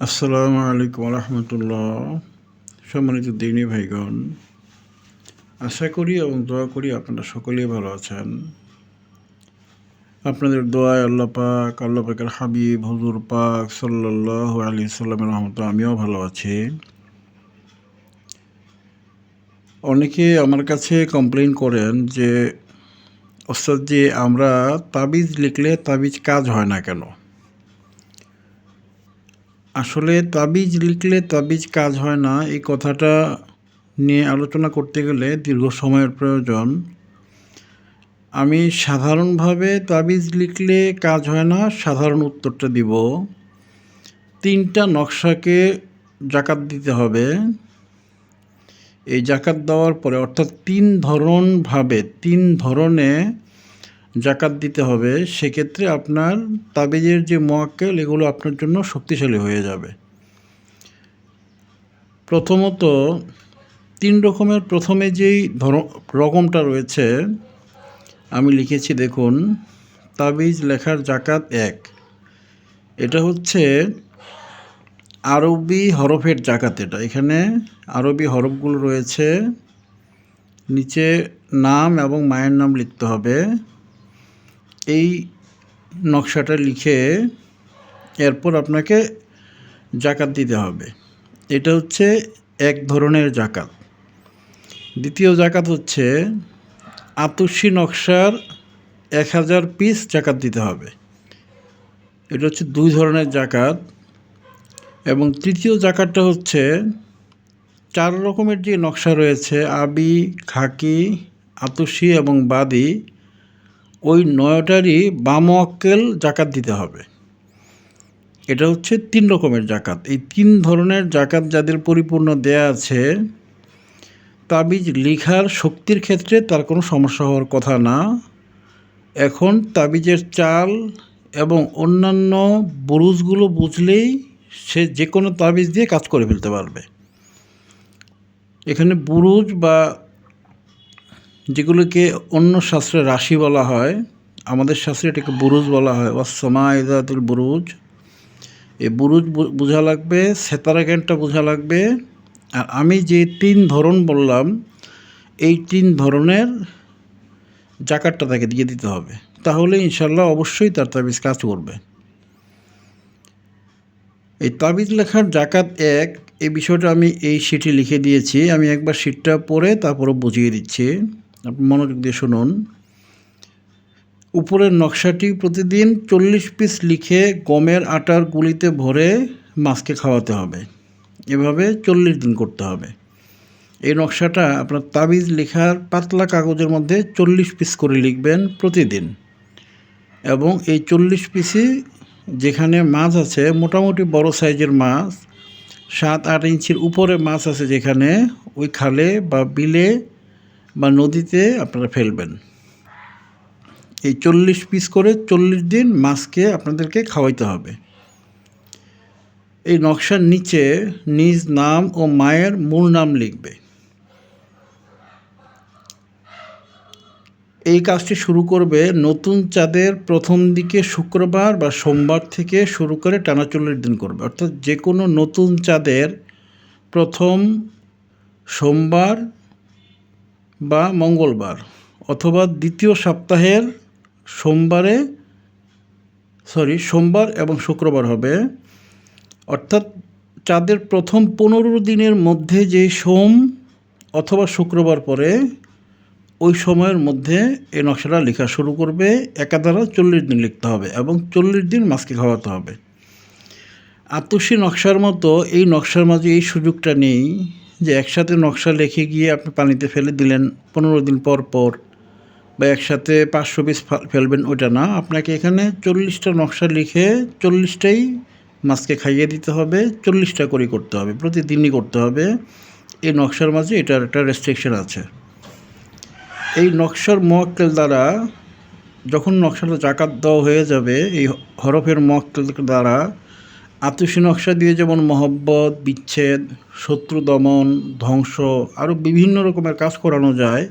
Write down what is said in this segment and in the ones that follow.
আসসালামু আলাইকুম রহমতুল্লাহ সম্মানিত দিনী ভাইগণ, আশা করি এবং দোয়া করি আপনারা সকলেই ভালো আছেন। আপনাদের দোয়ায় আল্লাহ পাক, আল্লাহ পাকের হাবিব, হজুর পাক সাল্লাহ আলী সাল্লামের রহমত আমিও ভালো আছি। অনেকে আমার কাছে কমপ্লেন করেন যে, ওস্তাদ যে আমরা তাবিজ লিখলে তাবিজ কাজ হয় না কেন? আসলে তাবিজ লিখলে তাবিজ কাজ হয় না। এই কথাটা নিয়ে আলোচনা করতে গেলে দীর্ঘ সময়ের প্রয়োজন। আমি সাধারণভাবে তাবিজ লিখলে কাজ হয় না, সাধারণ উত্তরটা দিব। তিনটা নকশাকে জাকাত দিতে হবে। এই জাকাত দেওয়ার পরে অর্থাৎ তিন ধরনভাবে, তিন ধরনে জাকাত দিতে হবে, সেক্ষেত্রে আপনার তাবিজের যে মোয়াক্কেল, এগুলো আপনার জন্য শক্তিশালী হয়ে যাবে। প্রথমত, তিন রকমের, প্রথমে যেই ধর, রকমটা রয়েছে, আমি লিখেছি দেখুন, তাবিজ লেখার জাকাত এক। এটা হচ্ছে আরবি হরফের জাকাত এটা। এখানে আরবি হরফগুলো রয়েছে, নিচে নাম এবং মায়ের নাম লিখতে হবে। এই নকশাটা লিখে এরপর আপনাকে জাকাত দিতে হবে। এটা হচ্ছে এক ধরনের জাকাত। দ্বিতীয় জাকাত হচ্ছে আতসী নকশার এক হাজার পিস জাকাত দিতে হবে। এটা হচ্ছে দুই ধরনের জাকাত এবং তৃতীয় জাকাতটা হচ্ছে চার রকমের যে নকশা রয়েছে, আবি, খাকি, আতসী এবং বাদি ওই নয়টারই বামোয়াক্কেল জাকাত দিতে হবে। এটা হচ্ছে তিন রকমের জাকাত। এই তিন ধরনের জাকাত যাদের পরিপূর্ণ দেয়া আছে, তাবিজ লিখার শক্তির ক্ষেত্রে তার কোনো সমস্যা হওয়ার কথা না। এখন তাবিজের চাল এবং অন্যান্য বুরুজগুলো বুঝলেই সে যে কোনো তাবিজ দিয়ে কাজ করে ফেলতে পারবে। এখানে বুরুজ বা যেগুলোকে অন্য শাস্ত্রে রাশি বলা হয়, আমাদের শাস্ত্রে এটাকে বুরুজ বলা হয় ওয়াসমা ইজাতুল বুরুজ। এই বুরুজ বোঝা লাগবে, সেতারা জ্ঞানটা বোঝা লাগবে। আর আমি যে তিন ধরন বললাম, এই তিন ধরনের জাকাতটা তাকে দিয়ে দিতে হবে। তাহলে ইনশাল্লাহ অবশ্যই তার তাবিজ কাজ করবে। এই তাবিজ লেখার জাকাত এক, এই বিষয়টা আমি এই শিটে লিখে দিয়েছি, আমি একবার শিটটা পড়ে তারপরে বুঝিয়ে দিচ্ছি। আপনি মনোযোগ দিয়ে শুনুন। উপরের নকশাটি প্রতিদিন চল্লিশ পিস লিখে গমের আটার গুলিতে ভরে মাছকে খাওয়াতে হবে। এভাবে চল্লিশ দিন করতে হবে। এই নকশাটা আপনার তাবিজ লেখার পাতলা কাগজের মধ্যে চল্লিশ পিস করে লিখবেন প্রতিদিন। এবং এই চল্লিশ পিসই যেখানে মাছ আছে, মোটামুটি বড় সাইজের মাছ, সাত আট ইঞ্চির উপরে মাছ আছে যেখানে ওই খালে বা বিলে বা নদীতে আপনারা ফেলবেন। এই চল্লিশ পিস করে চল্লিশ দিন মাছকে আপনাদেরকে খাওয়াইতে হবে। এই নকশার নিচে নিজ নাম ও মায়ের মূল নাম লিখবে। এই কাজটি শুরু করবে নতুন চাঁদের প্রথম দিকে শুক্রবার বা সোমবার থেকে শুরু করে টানা চল্লিশ দিন করবে। অর্থাৎ যে কোনো নতুন চাঁদের প্রথম সোমবার বা মঙ্গলবার অথবা দ্বিতীয় সপ্তাহের সোমবারে সরি সোমবার এবং শুক্রবার হবে। অর্থাৎ চাঁদের প্রথম পনেরো দিনের মধ্যে যে সোম অথবা শুক্রবার পরে, ওই সময়ের মধ্যে এই নকশাটা লেখা শুরু করবে। একাধারা চল্লিশ দিন লিখতে হবে এবং চল্লিশ দিন মাছকে খাওয়াতে হবে। আতসী নকশার মতো এই নকশার মাঝে এই সুযোগটা নেই যে একসাথে নকশা লিখে গিয়ে আপনি পানিতে ফেলে দিলেন পনেরো দিন পর পর বা একসাথে পাঁচশো পিস ফেলবেন, ওটা না। আপনাকে এখানে চল্লিশটা নকশা লিখে চল্লিশটাই মাছকে খাইয়ে দিতে হবে, চল্লিশটা করে করতে হবে, প্রতিদিনই করতে হবে। এই নকশার মাঝে এটার একটা রেস্ট্রিকশন আছে। এই নকশার মোয়াক্কেল দ্বারা যখন নকশাটা জাকাত দেওয়া হয়ে যাবে, এই হরফের মোয়াক্কেল দ্বারা আতুষী নকশা দিয়ে যেমন মহব্বত, বিচ্ছেদ, শত্রু দমন, ধ্বংস আরও বিভিন্ন রকমের কাজ করানো যায়,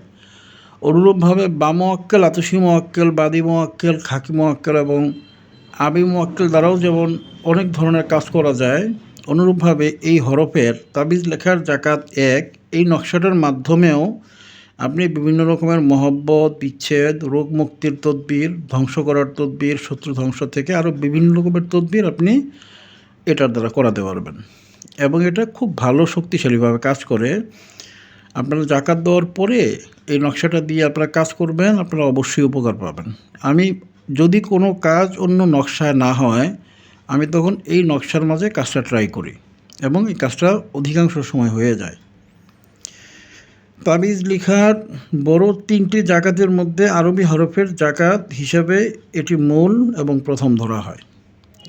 অনুরূপভাবে বাম মক্কেল আতুষী মক্কেল বাদি মক্কেল খাকি মক্কেল এবং আবি মক্কেল দ্বারাও যেমন অনেক ধরনের কাজ করা যায়, অনুরূপভাবে এই হরফের তাবিজ লেখার জাকাত এক, এই নকশাটার মাধ্যমেও আপনি বিভিন্ন রকমের মহব্বত, বিচ্ছেদ রোগ মুক্তির তদবির, ধ্বংস করার তদবির, শত্রু ধ্বংস থেকে আরও বিভিন্ন রকমের তদবির আপনি এটার দ্বারা করাতে পারবেন। এবং এটা খুব ভালো শক্তিশালীভাবে কাজ করে। আপনারা জাকাত দেওয়ার পরে এই নকশাটা দিয়ে আপনারা কাজ করবেন, আপনারা অবশ্যই উপকার পাবেন। আমি যদি কোনো কাজ অন্য নকশায় না হয়, আমি তখন এই নকশার মাঝে কাজটা ট্রাই করি এবং এই কাজটা অধিকাংশ সময় হয়ে যায়। তাবিজ লিখার বড় তিনটি জাকাতের মধ্যে আরবি হরফের জাকাত হিসাবে এটি মূল এবং প্রথম ধরা হয়।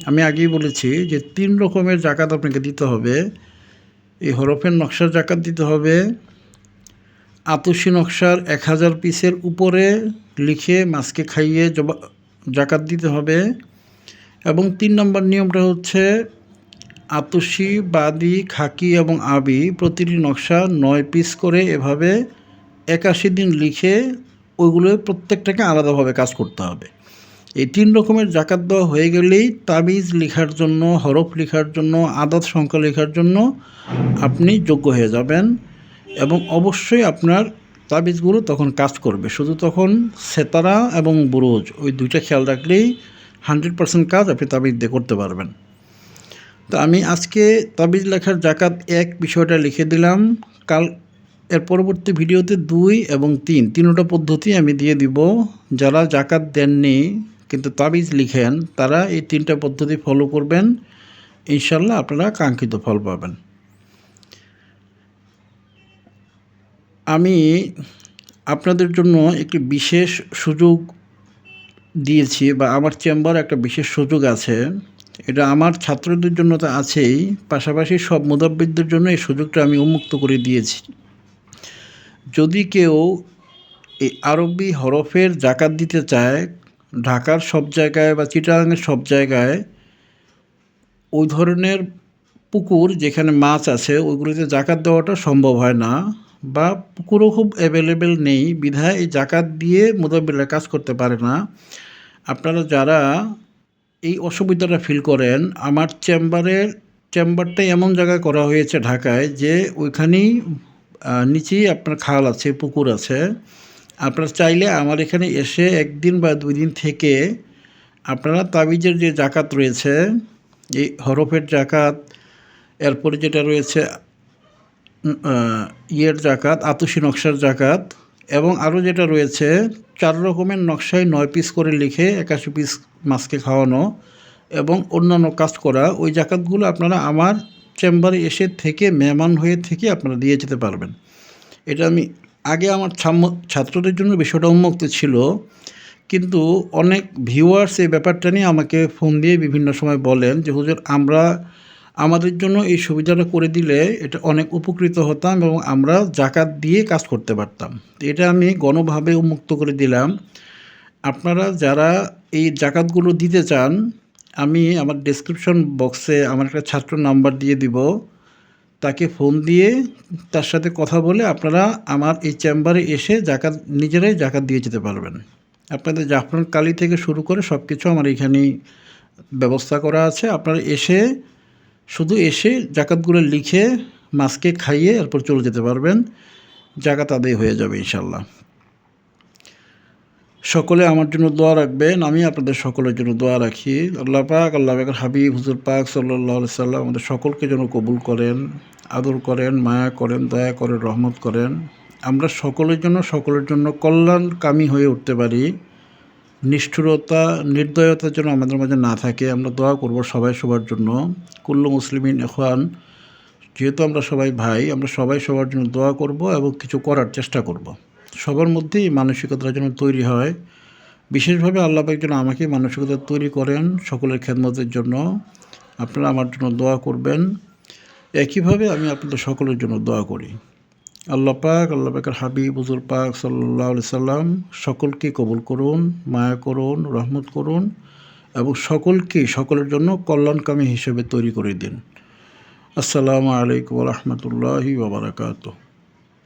আমি আগেই বলেছি যে তিন রকমের জাকাত আপনাকে দিতে হবে। এই হরফের নকশার জাকাত দিতে হবে। আতসী নকশার এক হাজার পিসের উপরে লিখে মাছকে খাইয়ে জবা, জাকাত দিতে হবে। এবং তিন নম্বর নিয়মটা হচ্ছে আতসী, বাদি, খাকি এবং আবি প্রতিটি নকশা নয় পিস করে এভাবে একাশি দিন লিখে ওইগুলো প্রত্যেকটাকে আলাদাভাবে কাজ করতে হবে। এই তিন রকমের জাকাত দেওয়া হয়ে গেলেই তাবিজ লেখার জন্য, হরফ লেখার জন্য, আদাত সংখ্যা লেখার জন্য আপনি যোগ্য হয়ে যাবেন এবং অবশ্যই আপনার তাবিজগুলো তখন কাজ করবে। শুধু তখন সেতারা এবং বুরুজ, ওই দুইটা খেয়াল রাখলেই হান্ড্রেড পার্সেন্ট কাজ আপনি তাবিজ দিয়ে করতে পারবেন। তো আমি আজকে তাবিজ লেখার জাকাত এক বিষয়টা লিখে দিলাম। কাল এর পরবর্তী ভিডিওতে দুই এবং তিন, তিনটা পদ্ধতি আমি দিয়ে দিব। যারা জাকাত দেননি কিন্তু তাবিজ লিখেন, তারা এই তিনটা পদ্ধতি ফলো করবেন। ইনশাল্লাহ আপনারা কাঙ্ক্ষিত ফল পাবেন। আমি আপনাদের জন্য একটি বিশেষ সুযোগ দিয়েছি বা আমার চেম্বার একটা বিশেষ সুযোগ আছে। এটা আমার ছাত্রদের জন্য তো আছেই, পাশাপাশি সব মুদাব্বিদদের জন্য এই সুযোগটা আমি উন্মুক্ত করে দিয়েছি। যদি কেউ এই আরবি হরফের জাকাত দিতে চায় ঢাকার সব জায়গায় বা চিটাগাংয়ের সব জায়গায় ওই ধরনের পুকুর যেখানে মাছ আছে, ওইগুলোতে জাকাত দেওয়াটা সম্ভব হয় না বা পুকুরও খুব অ্যাভেলেবেল নেই। বিধায় এই জাকাত দিয়ে মোদাব্বিরা কাজ করতে পারে না। আপনারা যারা এই অসুবিধাটা ফিল করেন, আমার চেম্বারের চেম্বারটাই এমন জায়গায় করা হয়েছে ঢাকায় যে ওইখানেই নিচেই আপনার খাল আছে, পুকুর আছে। আপনারা চাইলে আমার এখানে এসে একদিন বা দুই দিন থেকে আপনারা তাবিজের যে জাকাত রয়েছে, এই হরফের জাকাত, এরপরে যেটা রয়েছে ইয়ের জাকাত আতুষি নকশার জাকাত, এবং আরও যেটা রয়েছে, চার রকমের নকশায় নয় পিস করে লিখে একাশি পিস মাছকে খাওয়ানো এবং অন্যান্য কাজ করা, ওই জাকাতগুলো আপনারা আমার চেম্বারে এসে থেকে, মেহমান হয়ে থেকে আপনারা দিয়ে যেতে পারবেন। এটা আমি আগে আমার ছাত্রদের জন্য বিষয়টা উন্মুক্ত ছিল, কিন্তু অনেক ভিউয়ার্স এই ব্যাপারটা নিয়ে আমাকে ফোন দিয়ে বিভিন্ন সময় বলেন যে, হুজুর, আমরা, আমাদের জন্য এই সুবিধাটা করে দিলে এটা অনেক উপকৃত হতাম এবং আমরা জাকাত দিয়ে কাজ করতে পারতাম। এটা আমি গণভাবে উন্মুক্ত করে দিলাম। আপনারা যারা এই জাকাতগুলো দিতে চান, আমি আমার ডেসক্রিপশন বক্সে আমার একটা ছাত্র নাম্বার দিয়ে দিব। তাকে ফোন দিয়ে তার সাথে কথা বলে আপনারা আমার এই চেম্বারে এসে জাকাত, নিজেরাই জাকাত দিয়ে যেতে পারবেন। আপনাদের জাফরান কালি থেকে শুরু করে সব কিছু আমার এখানেই ব্যবস্থা করা আছে। আপনারা এসে, শুধু এসে জাকাতগুলো লিখে মাছকে খাইয়ে এরপর চলে যেতে পারবেন। জাকাত আদায় হয়ে যাবে ইনশাল্লাহ সকলে আমার জন্য দোয়া রাখবেন, আমি আপনাদের সকলের জন্য দোয়া রাখি। আল্লাহ পাক, আল্লাহ হাবিব, হুজুর পাক সাল্লাহ সাল্লাম আমাদের সকলকে যেন কবুল করেন। আদর করেন, মায়া করেন, দয়া করেন, রহমত করেন। আমরা সকলের জন্য সকলের জন্য কল্যাণকামী হয়ে উঠতে পারি। নিষ্ঠুরতা, নির্দয়তা যেন আমাদের মাঝে না থাকে, আমরা দোয়া করব সবাই সবার জন্য। কুল্লু মুসলিমিন এখন যেহেতু আমরা সবাই ভাই, আমরা সবাই সবার জন্য দোয়া করব এবং কিছু করার চেষ্টা করব। সবার মধ্যেই মানসিকতার যেন তৈরি হয়। বিশেষভাবে আল্লাহ যেন আমাকে মানসিকতা তৈরি করেন সকলের খেদমতের জন্য। আপনারা আমার জন্য দোয়া করবেন। একইভাবে আমি আপনাদের সকলের জন্য দোয়া করি। আল্লাহ পাক, আল্লাহ পাকের হাবিব, হুজুর পাক সাল্লাহ সাল্লাম সকলকে কবুল করুন, মায়া করুন, রহমত করুন এবং সকলকে, সকলের জন্য কল্যাণকামী হিসেবে তৈরি করে দিন। আসসালামু আলাইকুম রহমতুল্লাহি বাবরাকাতু